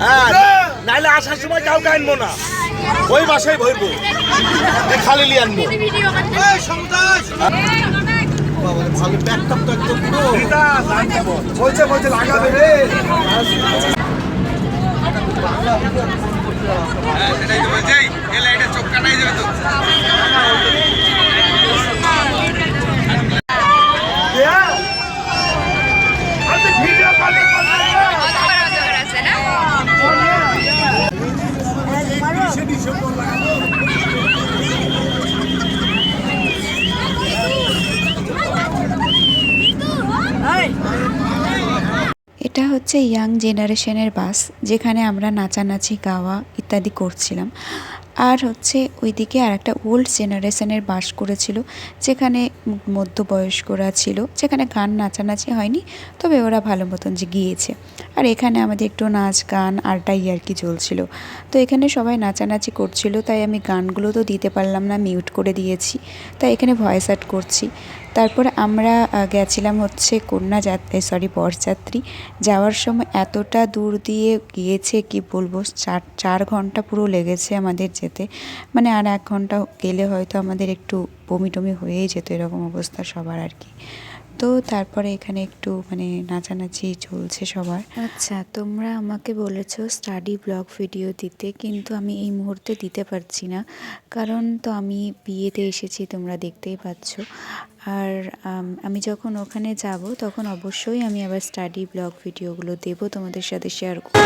হ্যাঁ নাইলে আসার সময় কাউকে আনব না। ওই বাসায় ভরবো। খালি লিয়ে আনব। ভালো ব্যাকআপ তো একদম পুরো বলছে বলছে লাগাবে রে ভিডিও কলে অন্ধকার অন্ধকার আছে না এটা হচ্ছে ইয়াং জেনারেশনের বাস যেখানে আমরা নাচানাচি, গাওয়া ইত্যাদি করছিলাম। আর হচ্ছে ওইদিকে আর একটা ওল্ড জেনারেশনের বাস করেছিল, যেখানে মধ্যবয়স্করা ছিল, যেখানে গান নাচানাচি হয়নি, তবে ওরা ভালো মতন যে গিয়েছে। আর এখানে আমাদের একটু নাচ, গান আরটাই আর কি চলছিল। তো এখানে সবাই নাচানাচি করছিল, তাই আমি গানগুলো তো দিতে পারলাম না মিউট করে দিয়েছি। তাই এখানে ভয়েস অ্যাড করছি। তারপরে আমরা গেছিলাম হচ্ছে কন্যা সরি বরযাত্রী। যাওয়ার সময় এতটা দূর দিয়ে গিয়েছে, কি বলব, চার চার ঘণ্টা পুরো লেগেছে আমাদের যেতে। মানে আর এক ঘণ্টা গেলে হয়তো আমাদের একটু বমি টমি হয়েই যেত, এরকম অবস্থা সবার আর কি। তো তারপরে এখানে একটু মানে নাচানাচি চলছে সবার। আচ্ছা তোমরা আমাকে বলেছ স্টাডি ব্লগ ভিডিও দিতে, কিন্তু আমি এই মুহূর্তে দিতে পারছি না। কারণ তো আমি বিয়েতে এসেছি, তোমরা দেখতেই পাচ্ছ। আর, আমি যখন ওখানে যাব, তখন অবশ্যই আমি আবার স্টাডি ব্লগ ভিডিওগুলো দেবো তোমাদের সাথে শেয়ার করব।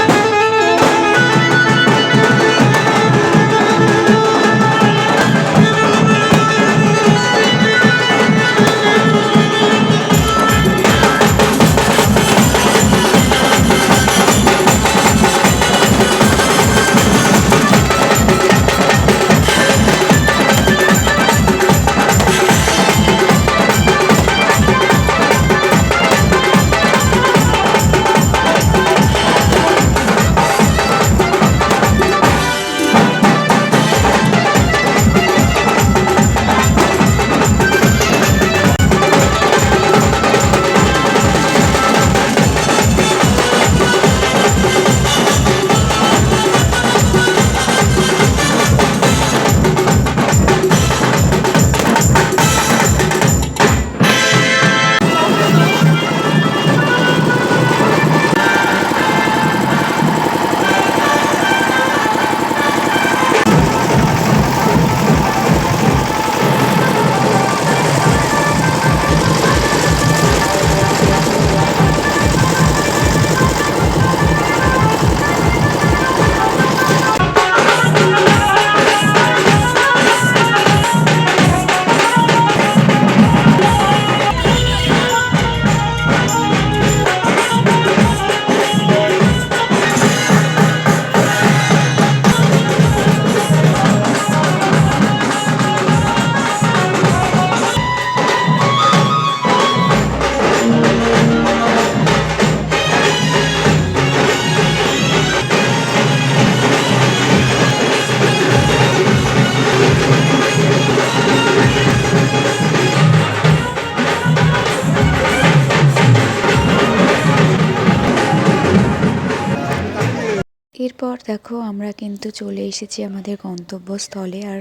এরপর দেখো আমরা কিন্তু চলে এসেছি আমাদের গন্তব্যস্থলে আর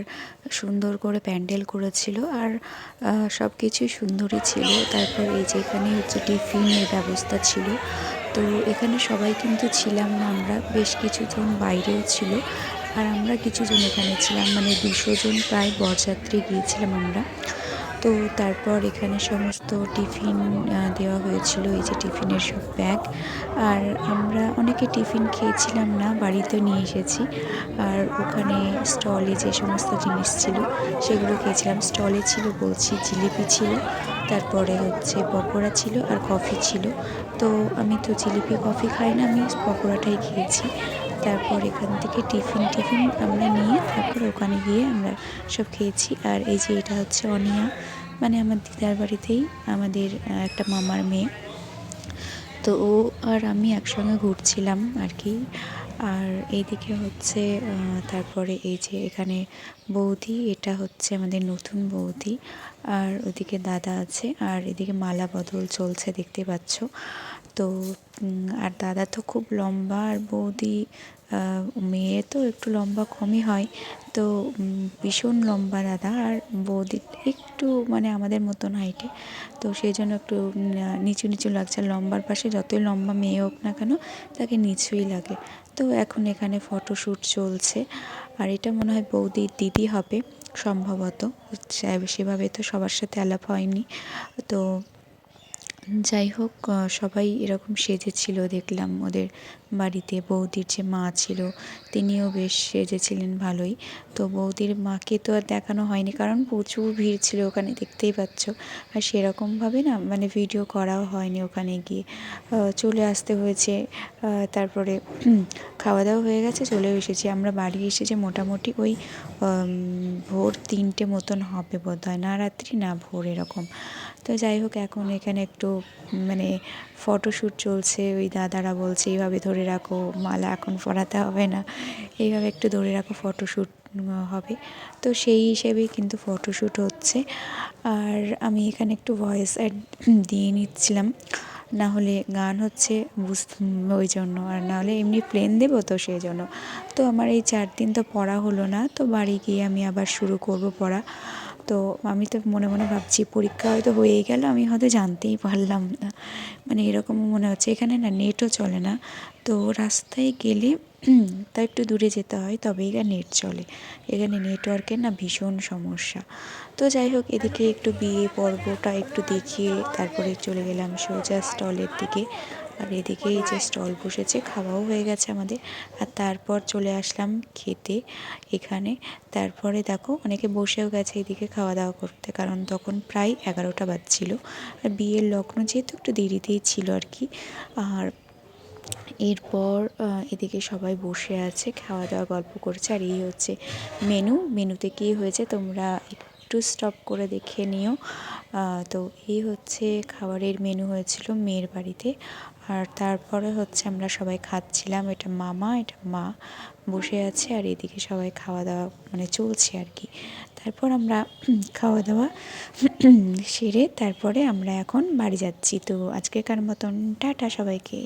সুন্দর করে প্যান্ডেল করেছিল আর সব কিছুই সুন্দরই ছিল। তারপর এই যে এখানে হচ্ছে টিফিনের ব্যবস্থা ছিল। তো এখানে সবাই কিন্তু ছিলাম না আমরা, বেশ কিছুজন বাইরেও ছিল। আর আমরা কিছুজন এখানে ছিলাম মানে দুশো জন প্রায় বরযাত্রী গিয়েছিলাম আমরা। তো তারপর এখানে সমস্ত টিফিন দেওয়া হয়েছিল, এই যে টিফিনের সব ব্যাগ আর আমরা অনেকে টিফিন খেয়েছিলাম না, বাড়িতে নিয়ে এসেছি। আর ওখানে স্টলে যে সমস্ত জিনিস ছিল, সেগুলো খেয়েছিলাম। স্টলে ছিল বলছি জিলিপি ছিল, তারপরে হচ্ছে পকোড়া ছিল আর কফি ছিল। তো আমি তো জিলিপি, কফি খাই না, আমি পকোড়াটাই খেয়েছি। তারপর এখান থেকে টিফিন টিফিন আমরা নিয়ে তারপর ওখানে গিয়ে আমরা সব খেয়েছি। আর এই যে এটা হচ্ছে অনিয়া মানে আমার দিদার বাড়িতেই আমাদের একটা মামার মেয়ে। তো ও আর আমি একসঙ্গে ঘুরছিলাম আর কি। আর এইদিকে হচ্ছে তারপরে এই যে এখানে বৌদি, এটা হচ্ছে আমাদের নতুন বৌদি। আর ওদিকে দাদা আছে, আর এদিকে মালা বদল চলছে, দেখতে পাচ্ছ। তো আর দাদা তো খুব লম্বা আর বৌদি মেয়ে তো একটু লম্বা কমই হয়। তো ভীষণ লম্বা দাদা আর বৌদি একটু মানে আমাদের মতন হাইটে তো সেই জন্য একটু নিচু নিচু লাগছে। লম্বার পাশে যতই লম্বা মেয়ে হোক না কেন, তাকে নিচুই লাগে। তো এখন এখানে ফটোশ্যুট চলছে। আর এটা মনে হয় বৌদির দিদি হবে, সম্ভবত। সেভাবে তো সবার সাথে আলাপ হয়নি। তো যাই হোক সবাই এরকম সেজেছিল, দেখলাম ওদের বাড়িতে বৌদির যে মা ছিল, তিনিও বেশ সেজেছিলেন ভালোই। তো বৌদির মাকে তো আর দেখানো হয়নি, কারণ প্রচুর ভিড় ছিল ওখানে, দেখতেই পাচ্ছ। আর সেরকমভাবে না মানে ভিডিও করাও হয়নি ওখানে গিয়ে। চলে আসতে হয়েছে তারপরে খাওয়া দাওয়া হয়ে গেছে, চলেও এসেছি। আমরা বাড়ি এসেছি মোটামুটি ওই ভোর তিনটে মতন হবে বোধ হয় না রাত্রি না ভোর এরকম। তো যাই হোক, এখন এখানে একটু মানে ফটোশ্যুট চলছে, ওই দাদারা বলছে, এইভাবে ধরে রাখো, মালা এখন পরাতে হবে না। এইভাবে একটু ধরে রাখো ফটোশ্যুট হবে। তো সেই হিসেবেই কিন্তু ফটোশ্যুট হচ্ছে। আর আমি এখানে একটু ভয়েস অ্যাড দিয়ে নিচ্ছিলাম। না হলে গান হচ্ছে, বুঝ ওই জন্য। আর না হলে এমনি প্লেন দেবো তো সেই জন্য তো আমার এই চার দিন তো পড়া হলো না, তো বাড়ি গিয়ে আমি আবার শুরু করব পড়া। তো আমি তো মনে মনে ভাবছি, পরীক্ষা হয়তো হয়েই গেল, আমি হয়তো জানতেই পারলাম না। মানে এরকমও মনে হচ্ছে, এখানে না নেটও চলে না। তো রাস্তায় গেলে তা একটু দূরে যেতে হয় তবে এখানে নেট চলে। এখানে নেটওয়ার্কের না ভীষণ সমস্যা। তো যাই হোক, এদিকে একটু বিয়ে পর্বটা একটু দেখিয়ে তারপরে চলে গেলাম সোজা স্টলের দিকে। আর এদিকে এই যে স্টল বসেছে, খাওয়াও হয়ে গেছে আমাদের। আর তারপর চলে আসলাম খেতে এখানে। তারপরে দেখো, অনেকে বসেও গেছে এদিকে খাওয়া দাওয়া করতে, কারণ তখন প্রায় এগারোটা বাজছিল। আর বিয়ের লগ্ন যেহেতু একটু দেরিতেই ছিল আর কি। আর এরপর এদিকে সবাই বসে আছে, খাওয়া দাওয়া গল্প করছে। আর এই হচ্ছে মেনু। মেনুতে কী হয়েছে তোমরা একটু স্টপ করে দেখে নিও। তো এই হচ্ছে খাবারের মেনু হয়েছিল মেয়ের বাড়িতে। আর তারপরে হচ্ছে আমরা সবাই খাচ্ছিলাম। এটা মামা, এটা মা বসে আছে আর এদিকে সবাই খাওয়া দাওয়া মানে চলছে আর কি। তারপর আমরা খাওয়া দাওয়া সেরে তারপরে আমরা এখন বাড়ি যাচ্ছি। তো আজকেকার মতন টাটা সবাইকে।